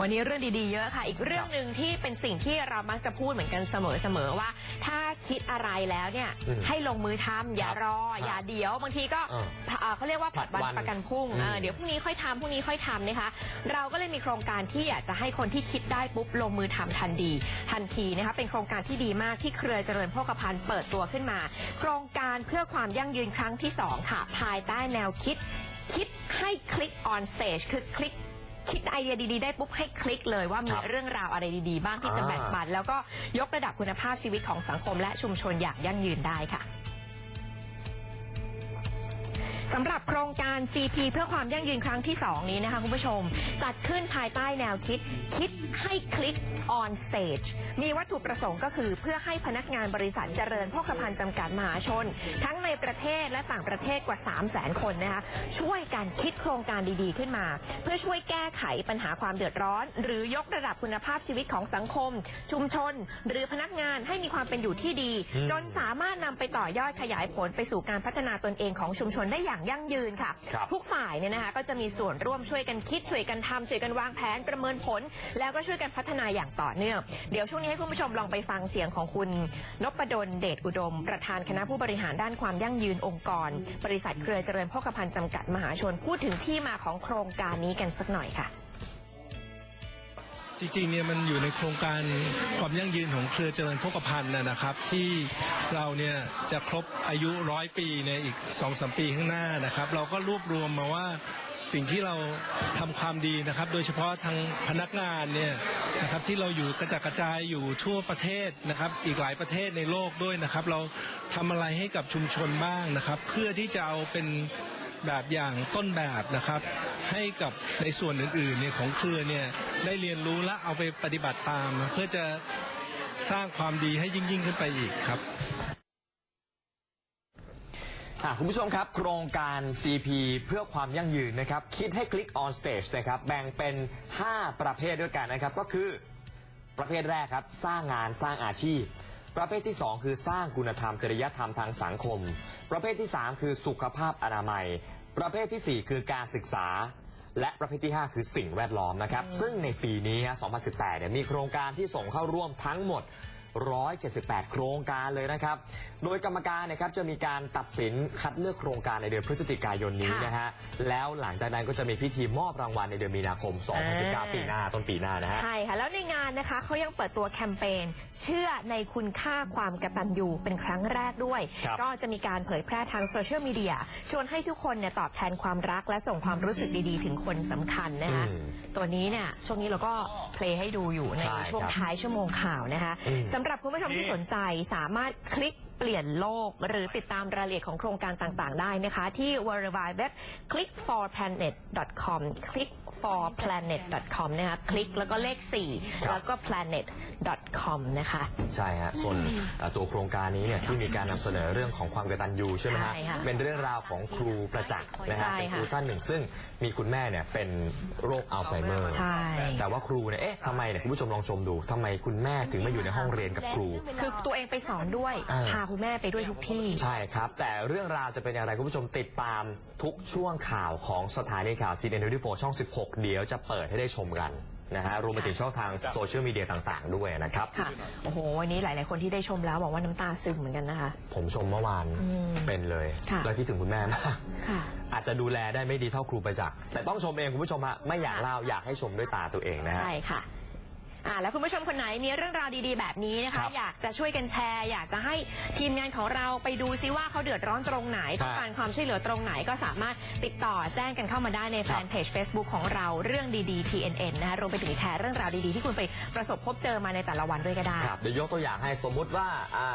วันนี้เรื่องดีๆเยอะค่ะ อีกเรื่องหนึ่งที่เป็นสิ่งที่เรามักจะพูดเหมือนกันเสมอๆว่า ถ้าคิดอะไรแล้วเนี่ยอืมให้ลงมือทำอย่ารอ ครับอย่าเดี๋ยว บางทีก็เออเอ่อเขาเรียกว่าผลัดวันผลัดวันประกันพรุ่งอืม เออเดี๋ยวพรุ่งนี้ค่อยทำพรุ่งนี้ค่อยทำนะคะ เราก็เลยมีโครงการที่อยากจะให้คนที่คิดได้ปุ๊บลงมือทำทันดีทันทีนะคะเป็นโครงการที่ดีมากที่เครือเจริญโภคภัณฑ์เปิดตัวขึ้นมา โครงการเพื่อความยั่งยืนครั้งที่สองค่ะ ภายใต้แนวคิด คิดให้คลิก on stage คือคลิก คิดไอเดียดีๆได้ปุ๊บให้คลิกเลยว่ามีครับเรื่องราวอะไรดีๆ บ้างที่จะอ่า แบ่งปัน แล้วก็ยกระดับคุณภาพชีวิตของสังคมและชุมชนอย่างยั่งยืนได้ค่ะ สำหรับโครงการ CP เพื่อความยั่งยืนครั้งที่ 2 นี้นะคะคุณผู้ชม จัดขึ้นภายใต้แนวคิด คิดให้คลิก on stage มีวัตถุประสงค์ก็คือเพื่อให้พนักงานบริษัทเจริญโภคภัณฑ์จำกัดมหาชน ทั้งในประเทศและต่างประเทศกว่า 3 0 0 0 0 0 คนนะคะช่วยกันคิดโครงการดีๆขึ้นมา เพื่อช่วยแก้ไขปัญหาความเดือดร้อน หรือยกระดับคุณภาพชีวิตของสังคม ชุมชน หรือพนักงานให้มีความเป็นอยู่ที่ดีอืมจนสามารถนำไปต่อยอดขยายผลไปสู่การพัฒนาตนเองของชุมชนได้อย่างยั่งยืนค่ะ ครับ ทุกฝ่ายเนี่ยนะคะก็จะมีส่วนร่วมช่วยกันคิดช่วยกันทำช่วยกันวางแผนประเมินผล แล้วก็ช่วยกันพัฒนาอย่างต่อเนื่องเดี๋ยวช่วงนี้ให้คุณผู้ชมลองไปฟังเสียงของคุณนพดลเดชอุดม ประธานคณะผู้บริหารด้านความยั่งยืนองค์กร บริษัทเครือเจริญโภคภัณฑ์จำกัดมหาชนพูดถึงที่มาของโครงการนี้กันสักหน่อยค่ะ จริงๆเนี่ยมันอยู่ในโครงการความยั่งยืนของเครือเจริญโภคภัณฑ์นะนะครับ ที่เราเนี่ยจะครบอายุร้อยปีในอีกสองสมปีข้างหน้านะครับ เราก็รวบรวมมาว่าสิ่งที่เราทำความดีนะครับ โดยเฉพาะทางพนักงานเนี่ยนะครับที่เราอยู่กระจัดกระจายอยู่ทั่วประเทศนะครับ อีกหลายประเทศในโลกด้วยนะครับ เราทำอะไรให้กับชุมชนบ้างนะครับ เพื่อที่จะเอาเป็นแบบอย่างต้นแบบนะครับ ให้กับในส่วนอื่นๆเนี่ยของเครือเนี่ยได้เรียนรู้และเอาไปปฏิบัติตาม เพื่อจะสร้างความดีให้ยิ่งยิ่งๆขึ้นไปอีกครับคุณผู้ชมครับ โครงการ CP เพื่อความยั่งยืนนะครับ คิดให้คลิก on stage นะครับ แบ่งเป็น 5 ประเภทด้วยกันนะครับ ก็คือประเภทแรกครับ สร้างงานสร้างอาชีพ ประเภทที่ 2 คือสร้างคุณธรรมจริยธรรมทางสังคม ประเภทที่ 3 คือสุขภาพอนามัย ประเภททีสี่ 4 คือการศึกษา และประเภทที่ 5 คือสิ่งแวดล้อมนะครับ ซึ่งในปีนี้ฮะ2018 เนี่ยมีโครงการที่ส่งเข้าร่วมทั้งหมด 178 โครงการเลยนะครับ โดยกรรมการเนะครับจะมีการตัดสินคัดเลือกโครงการในเดือนพฤศจิกายนนี้ค่ะนะฮะ แล้วหลังจากนั้นก็จะมีพิธีมอบรางวัลในเดือนมีนาคม2019 ปีหน้า ต้นปีหน้านะฮะ ใช่ค่ะ แล้วในงานนะคะเขายังเปิดตัวแคมเปญเชื่อในคุณค่าความกตัญญูเป็นครั้งแรกด้วย ครับก็จะมีการเผยแพร่ทางโซเชียลมีเดียชวนให้ทุกคนเนี่ยตอบแทนความรักและส่งความรู้สึกดีๆ ถึงคนสำคัญนะคะอืมตัวนี้เนี่ยช่วงนี้เราก็เพลย์ให้ดูอยู่ในใช่ช่วงครับท้ายชั่วโมงข่าวนะคะอืม สำหรับคุณผู้ชมที่สนใจสามารถคลิก เปลี่ยนโลก หรือติดตามรายละเอียดของโครงการต่างๆ ได้นะคะ ที่ w w w clickforplanet.com clickforplanet.com นะคะคลิกแล้วก็เลข 4 แล้วก็ planet.com นะคะ ใช่ฮะส่วนเอ่อตัวโครงการนี้เนี่ยที่มีการนำเสนอเรื่องของความกตัญญูใช่ไหมฮะใช่ค่ะเป็นเรื่องราวของครูประจักษ์นะใช่ฮะเป็นคค่ะรูท่านหนึ่ง ซึ่งมีคุณแม่เนี่ยเป็นโรคอัลไซเมอร์ ใช่ แต่ว่าครูเนี่ยเอ๊ะทำไมเนี่ยคุณผู้ชมลองชมดูทำไมคุณแม่ถึงมาอยู่ในห้องเรียนกับครู คือตัวเองไปสอนด้วย อ่าพาคุณแม่ไปด้วยทุกที่ ใช่ครับ แต่เรื่องราวจะเป็นอย่างไรคุณผู้ชมติดตามทุกช่วงข่าวของสถานีข่าว GN24 ช่อง 16 เดี๋ยวจะเปิดให้ได้ชมกันนะฮะรวมไปถึงช่องทางโซเชียลมีเดียต่างๆ ด้วยนะครับ ค่ะโอ้โหวันนี้หลาย ๆ คนที่ได้ชมแล้วบอกว่าน้ำตาซึมเหมือนกันนะคะ ผมชมเมื่อวานอืมเป็นเลย ค่ะ แล้วคิดถึงคุณแม่มาก ค่ะ อาจจะดูแลได้ไม่ดีเท่าครูประจักษ์แต่ต้องชมเองคุณผู้ชมฮะไม่อยากค่ะเล่าอยากให้ชมด้วยตาตัวเองนะฮะ ใช่ค่ะ อ่าแล้วคุณผู้ชมคนไหนมีเรื่องราวดีๆ แบบนี้นะครัคะ บอยากจะช่วยกันแชร์ อยากจะให้ทีมงานของเราไปดูซิว่าเขาเดือดร้อนตรงไหนครับต้องการความช่วยเหลือตรงไหนก็สามารถติดต่อแจ้งกันเข้ามาได้ในแฟนเพจ Facebook ของเราเรื่องดีๆ TNN นะคะรวมไปถึงแชร์เรื่องราวดีๆที่คุณไปประสบพบเจอมาในแต่ละวันด้วยก็ได้ ครับเดี๋ยวยกตัวอย่างให้สมมุติว่าอ่า